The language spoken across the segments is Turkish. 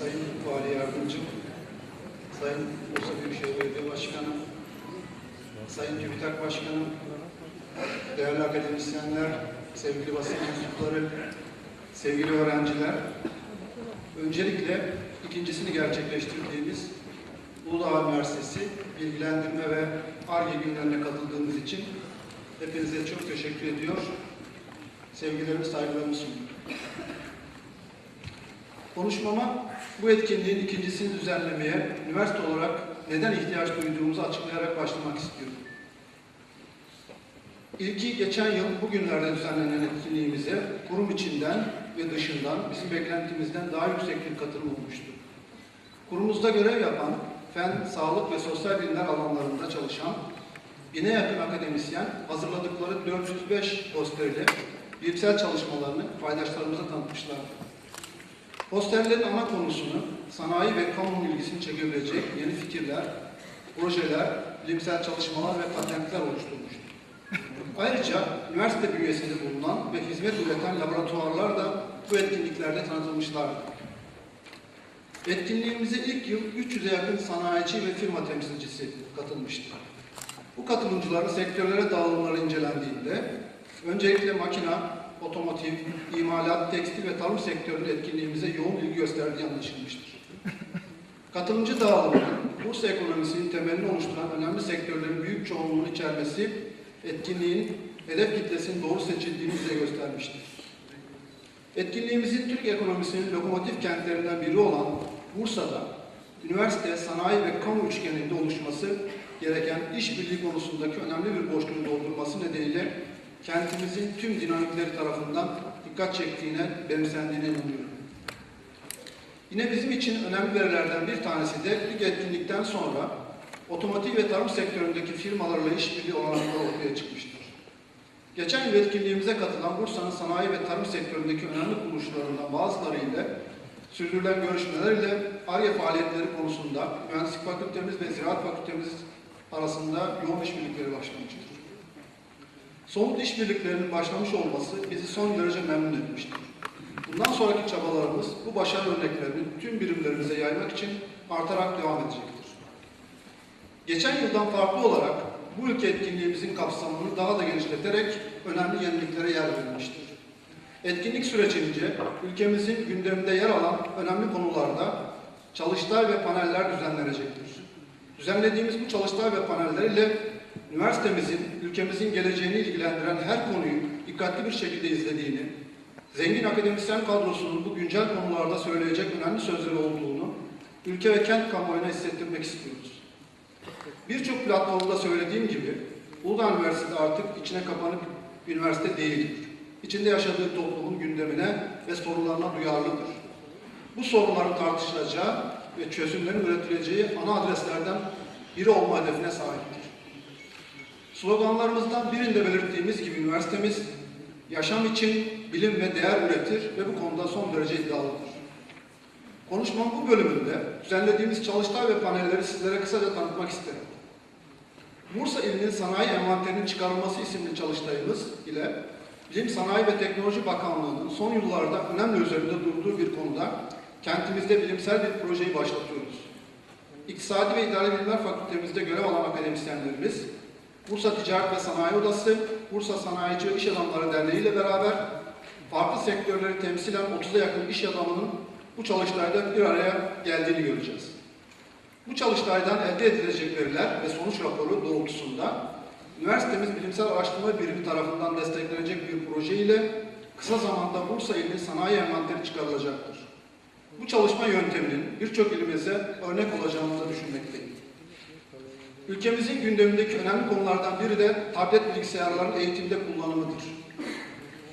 Sayın Vali Yardımcım, Sayın Bursa Büyükşehir Belediye Başkanım, Sayın TÜBİTAK Başkanım, değerli akademisyenler, sevgili basın mensupları, sevgili öğrenciler, öncelikle ikincisini gerçekleştirdiğimiz Uludağ Üniversitesi bilgilendirme ve ARGE günlerine katıldığınız için hepinize çok teşekkür ediyor. Sevgilerimi, saygılarımı sunuyorum. Konuşmama bu etkinliğin ikincisini düzenlemeye üniversite olarak neden ihtiyaç duyduğumuzu açıklayarak başlamak istiyorum. İlki geçen yıl bugünlerde düzenlenen etkinliğimize kurum içinden ve dışından bizim beklentimizden daha yüksek bir katılım olmuştu. Kurumumuzda görev yapan fen, sağlık ve sosyal bilimler alanlarında çalışan bine yakın akademisyen hazırladıkları 405 posterle bilimsel çalışmalarını paydaşlarımıza tanıtmışlardı. Posterlerin ana konusunu sanayi ve kamu ilgisini çekebilecek yeni fikirler, projeler, bilimsel çalışmalar ve patentler oluşturmuştur. Ayrıca üniversite bünyesinde bulunan ve hizmet üreten laboratuvarlar da bu etkinliklerde tanıtılmışlardı. Etkinliğimize ilk yıl 300'e yakın sanayici ve firma temsilcisi katılmıştı. Bu katılımcıların sektörlere dağılımları incelendiğinde öncelikle makina, otomotiv, imalat, tekstil ve tarım sektörünün etkinliğimize yoğun ilgi gösterdiği anlaşılmıştır. Katılımcı dağılımının Bursa ekonomisinin temelini oluşturan önemli sektörlerin büyük çoğunluğunu içermesi etkinliğin hedef kitlesinin doğru seçildiğini bize göstermiştir. Etkinliğimizin Türk ekonomisinin lokomotif kentlerinden biri olan Bursa'da üniversite, sanayi ve kamu üçgeninde oluşması gereken işbirliği konusundaki önemli bir boşluğu doldurması nedeniyle kentimizin tüm dinamikleri tarafından dikkat çektiğine, benimsendiğine inanıyorum. Yine bizim için önemli verilerden bir tanesi de ilk etkinlikten sonra otomotiv ve tarım sektöründeki firmalarla işbirliği olanakları ortaya çıkmıştır. Geçen yıl etkinliğimize katılan Bursa'nın sanayi ve tarım sektöründeki önemli kuruluşlarından bazılarıyla sürdürülen görüşmeler ile ARGE faaliyetleri konusunda mühendislik fakültemiz ve ziraat fakültemiz arasında yoğun işbirlikleri başlamıştır. Somut işbirliklerinin başlamış olması bizi son derece memnun etmiştir. Bundan sonraki çabalarımız bu başarı örneklerini tüm birimlerimize yaymak için artarak devam edecektir. Geçen yıldan farklı olarak bu ülke etkinliğimizin kapsamını daha da genişleterek önemli yeniliklere yer verilmiştir. Etkinlik sürecince ülkemizin gündeminde yer alan önemli konularda çalıştay ve paneller düzenlenecektir. Düzenlediğimiz bu çalıştay ve paneller ile üniversitemizin, ülkemizin geleceğini ilgilendiren her konuyu dikkatli bir şekilde izlediğini, zengin akademisyen kadrosunun bu güncel konularda söyleyecek önemli sözleri olduğunu ülke ve kent kamuoyuna hissettirmek istiyoruz. Birçok platformda söylediğim gibi Uludağ Üniversitesi artık içine kapanık bir üniversite değildir. İçinde yaşadığı toplumun gündemine ve sorunlarına duyarlıdır. Bu sorunların tartışılacağı ve çözümlerin üretileceği ana adreslerden biri olma hedefine sahiptir. Sloganlarımızdan birinde belirttiğimiz gibi üniversitemiz yaşam için bilim ve değer üretir ve bu konuda son derece iddialıdır. Konuşmam bu bölümünde düzenlediğimiz çalıştay ve panelleri sizlere kısaca tanıtmak isterim. Bursa ilinin sanayi envanterinin çıkarılması isimli çalıştayımız ile Bilim Sanayi ve Teknoloji Bakanlığı'nın son yıllarda önemli üzerinde durduğu bir konuda kentimizde bilimsel bir projeyi başlatıyoruz. İktisadi ve İdari Bilimler Fakültemizde görev alan akademisyenlerimiz, Bursa Ticaret ve Sanayi Odası, Bursa Sanayici İş Adamları Derneği ile beraber farklı sektörleri temsilen 30'a yakın iş adamının bu çalıştayda bir araya geldiğini göreceğiz. Bu çalıştaydan elde edilecek veriler ve sonuç raporu doğrultusunda üniversitemiz bilimsel araştırma birimi tarafından desteklenecek bir proje ile kısa zamanda Bursa ilinin sanayi envanteri çıkarılacaktır. Bu çalışma yönteminin birçok ilimize örnek olacağını da düşünmekteyim. Ülkemizin gündemindeki önemli konulardan biri de tablet bilgisayarların eğitimde kullanımıdır.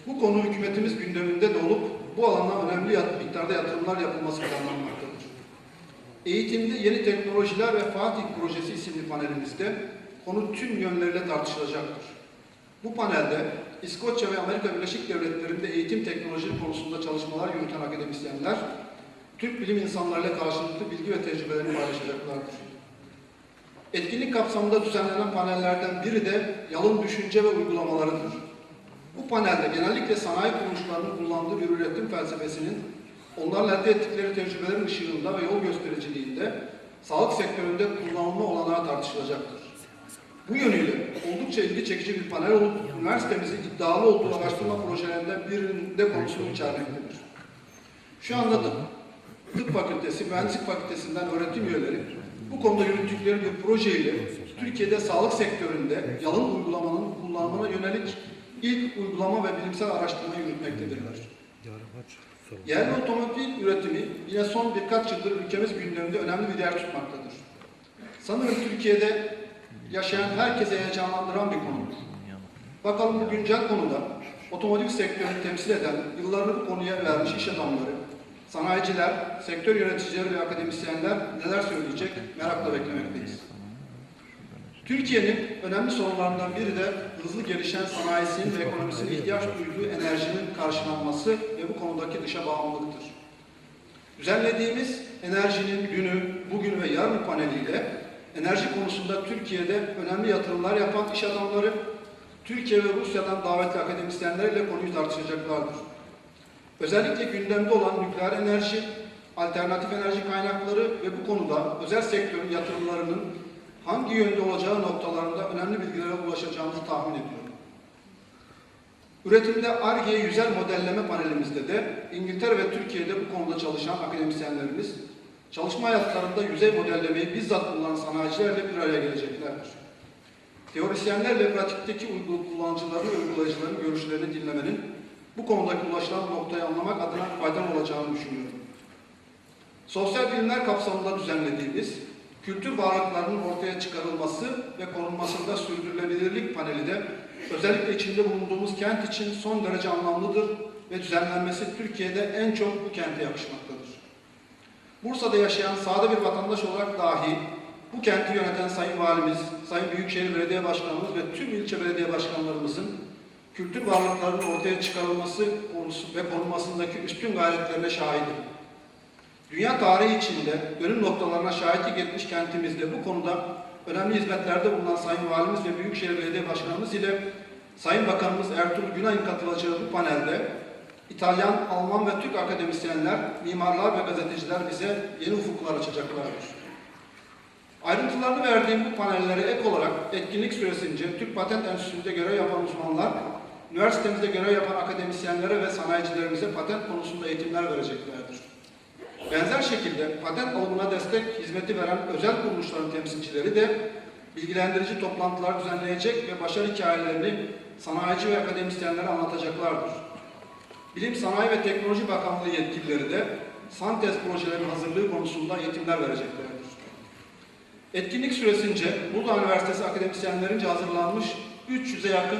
Bu konu hükümetimiz gündeminde de olup bu alana önemli miktarda yatırımlar yapılması planlanmaktadır. Eğitimde yeni teknolojiler ve Fatih Projesi isimli panelimizde konu tüm yönleriyle tartışılacaktır. Bu panelde İskoçya ve Amerika Birleşik Devletleri'nde eğitim teknoloji konusunda çalışmalar yürüten akademisyenler, Türk bilim insanlarıyla karşılıklı bilgi ve tecrübelerini paylaşacaklardır. Etkinlik kapsamında düzenlenen panellerden biri de yalın düşünce ve uygulamalarıdır. Bu panelde genellikle sanayi kuruluşlarının kullandığı bir üretim felsefesinin onlarla elde ettikleri tecrübelerin ışığında ve yol göstericiliğinde sağlık sektöründe kullanılma olanağı tartışılacaktır. Bu yönüyle oldukça ilgi çekici bir panel olup üniversitemizin iddialı olduğu araştırma projelerinden birinde konusunu içermektedir. Şu anda da Tıp Fakültesi, Mühendislik Fakültesinden öğretim üyeleri bu konuda yürüttükleri bir projeyle Türkiye'de sağlık sektöründe yalın uygulamanın kullanımına yönelik ilk uygulama ve bilimsel araştırma yürütmektedirler. Yerli otomobil üretimi yine son birkaç yıldır ülkemiz gündeminde önemli bir yer tutmaktadır. Sanırım Türkiye'de yaşayan herkese heyecanlandıran bir konudur. Bakalım bu güncel konuda otomotiv sektörünü temsil eden, yıllarını konuya vermiş iş adamları, sanayiciler, sektör yöneticileri ve akademisyenler neler söyleyecek merakla beklemekteyiz. Türkiye'nin önemli sorunlarından biri de hızlı gelişen sanayisinin ve ekonomisinin ihtiyaç duyduğu enerjinin karşılanması ve bu konudaki dışa bağımlılıktır. Düzenlediğimiz enerjinin dünü, bugün ve yarın paneliyle enerji konusunda Türkiye'de önemli yatırımlar yapan iş adamları, Türkiye ve Rusya'dan davetli akademisyenlerle konuyu tartışacaklardır. Özellikle gündemde olan nükleer enerji, alternatif enerji kaynakları ve bu konuda özel sektörün yatırımlarının hangi yönde olacağı noktalarında önemli bilgilere ulaşacağımızı tahmin ediyorum. Üretimde ARGE yüzel modelleme panelimizde de İngiltere ve Türkiye'de bu konuda çalışan akademisyenlerimiz çalışma hayatlarında yüzey modellemeyi bizzat kullanan sanayicilerle bir araya geleceklerdir. Teorisyenler ve pratikteki ve uygulayıcıların görüşlerini dinlemenin bu konudaki ulaşılan noktayı anlamak adına faydalı olacağını düşünüyorum. Sosyal bilimler kapsamında düzenlediğimiz kültür varlıklarının ortaya çıkarılması ve korunmasında sürdürülebilirlik paneli de özellikle içinde bulunduğumuz kent için son derece anlamlıdır ve düzenlenmesi Türkiye'de en çok bu kente yakışmaktadır. Bursa'da yaşayan sade bir vatandaş olarak dahi bu kenti yöneten Sayın Valimiz, Sayın Büyükşehir Belediye Başkanımız ve tüm ilçe belediye başkanlarımızın kültür varlıklarının ortaya çıkarılması konusu ve korunmasındaki üstün gayretlerine şahidim. Dünya tarihi içinde dönüm noktalarına şahitlik etmiş kentimizde bu konuda önemli hizmetlerde bulunan Sayın Valimiz ve Büyükşehir Belediye Başkanımız ile Sayın Bakanımız Ertuğrul Günay'ın katılacağı bu panelde İtalyan, Alman ve Türk akademisyenler, mimarlar ve gazeteciler bize yeni ufuklar açacaklardır. Ayrıntılarını verdiğim bu panellere ek olarak etkinlik süresince Türk Patent Enstitüsü'nde görev yapan uzmanlar, üniversitemizde görev yapan akademisyenlere ve sanayicilerimize patent konusunda eğitimler vereceklerdir. Benzer şekilde patent alımına destek hizmeti veren özel kuruluşların temsilcileri de bilgilendirici toplantılar düzenleyecek ve başarı hikayelerini sanayici ve akademisyenlere anlatacaklardır. Bilim, Sanayi ve Teknoloji Bakanlığı yetkilileri de Santez projelerinin hazırlığı konusunda eğitimler vereceklerdir. Etkinlik süresince Uludağ Üniversitesi akademisyenlerince hazırlanmış 300'e yakın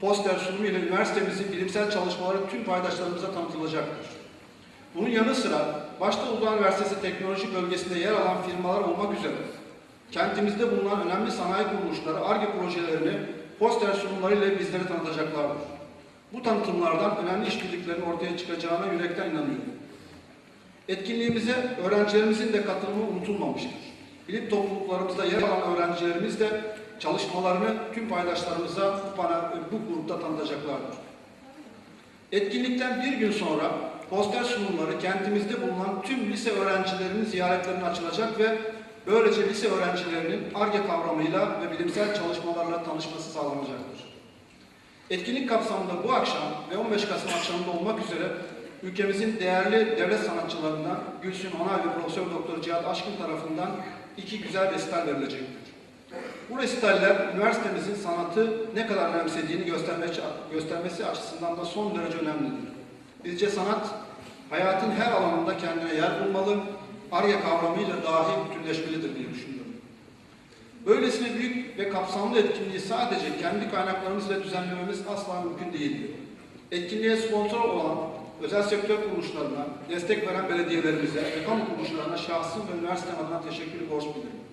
poster sunumu ile üniversitemizin bilimsel çalışmaları tüm paydaşlarımıza tanıtılacaktır. Bunun yanı sıra başta Uludağ Üniversitesi Teknoloji Bölgesi'nde yer alan firmalar olmak üzere kentimizde bulunan önemli sanayi kuruluşları ARGE projelerini poster sunumlarıyla bizlere tanıtacaklardır. Bu tanıtımlardan önemli işbirliklerinin ortaya çıkacağına yürekten inanıyorum. Etkinliğimize öğrencilerimizin de katılımı unutulmamıştır. Bilim topluluklarımızda yer alan öğrencilerimiz de çalışmalarını tüm paydaşlarımıza bu, bu grupta tanıtacaklardır. Etkinlikten bir gün sonra poster sunumları kentimizde bulunan tüm lise öğrencilerinin ziyaretlerine açılacak ve böylece lise öğrencilerinin ARGE kavramıyla ve bilimsel çalışmalarla tanışması sağlanacaktır. Etkinlik kapsamında bu akşam ve 15 Kasım akşamında olmak üzere ülkemizin değerli devlet sanatçılarından Gülsün Onay ve Profesör Doktor Cihat Aşkın tarafından iki güzel resital verilecektir. Bu resitaller üniversitemizin sanatı ne kadar önemsediğini göstermesi, açısından da son derece önemlidir. Bizce sanat hayatın her alanında kendine yer bulmalı, arya kavramıyla dahi bütünleşmelidir diye düşünüyorum. Böylesine büyük ve kapsamlı etkinliği sadece kendi kaynaklarımızla düzenlememiz asla mümkün değildir. Etkinliğe sponsor olan özel sektör kuruluşlarına, destek veren belediyelerimize ve kamu kuruluşlarına şahsım ve üniversitem adına teşekkür borç bilirim.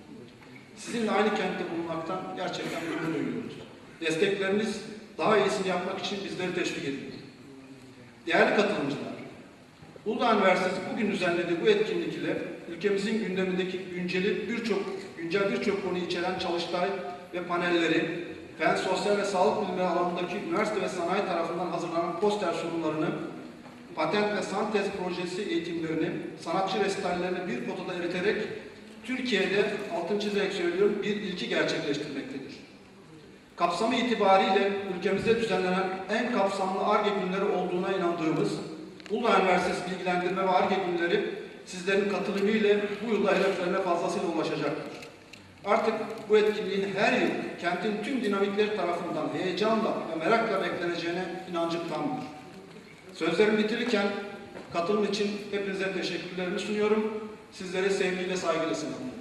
Sizinle aynı kentte bulunmaktan gerçekten gurur duyuyoruz. Destekleriniz daha iyisini yapmak için bizleri teşvik ediyor. Değerli katılımcılar, Uludağ Üniversitesi bugün düzenlediği bu etkinlik ile ülkemizin gündemindeki günceli birçok güncel birçok konuyu içeren çalıştay ve panelleri, fen, sosyal ve sağlık bilimleri alanındaki üniversite ve sanayi tarafından hazırlanan poster sunumlarını patent ve santez projesi eğitimlerini, sanatçı restallerini bir potada eriterek Türkiye'de, altın çizerek söylüyorum, bir ilki gerçekleştirmektedir. Kapsamı itibariyle ülkemizde düzenlenen en kapsamlı ARGE günleri olduğuna inandığımız Uludağ Üniversitesi Bilgilendirme ve ARGE günleri sizlerin katılımıyla bu yılda hedeflerine fazlasıyla ulaşacaktır. Artık bu etkinliğin her yıl kentin tüm dinamikleri tarafından heyecanla ve merakla bekleneceğine inancım tamdır. Sözlerimi bitirirken katılım için hepinize teşekkürlerimi sunuyorum. Sizlere sevgiyle saygıyla selamlıyorum.